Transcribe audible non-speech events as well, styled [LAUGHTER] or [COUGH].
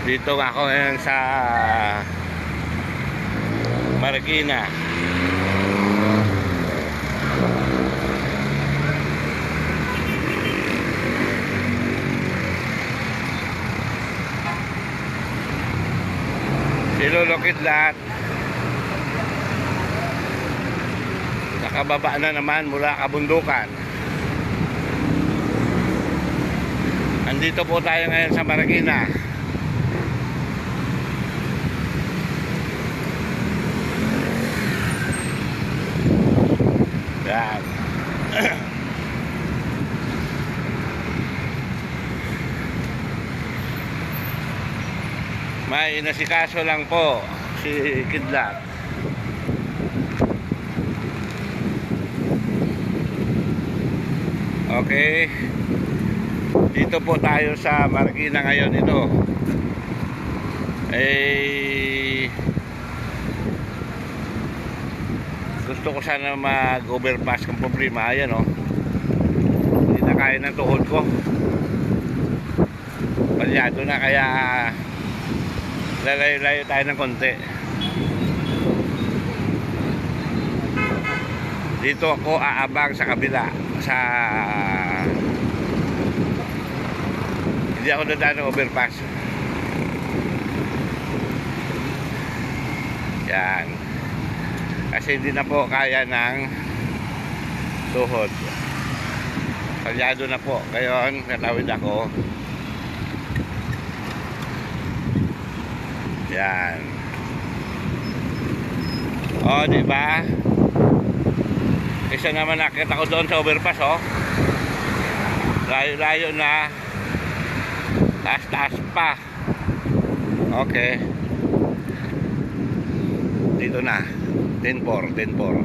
Dito ako ngayon sa Marikina. Silulukit lahat. Nakababa na naman mula kabundukan. Andito po tayo ngayon sa Marikina. Yan. [COUGHS] May nasikaso lang po si Kidlat. Okay. Dito po tayo sa Marikina ngayon ito. Eh gusto ko sana mag-overpass kung problema. Ayan oh. Hindi na kaya ng tuhod ko. Palyado na kaya lalayo-layo tayo ng konti. Dito ako aabang sa kabila sa hindi ako dadaan ng overpass. Yan. Kasi hindi na po kaya ng tuhod. Palyado na po. Ngayon, natawid ako. Yan. O, di ba? Isa naman nakita ko doon sa overpass, oh. Layo-layo na. Taas-taas pa. Okay. Dito na. 10-4, 10-4.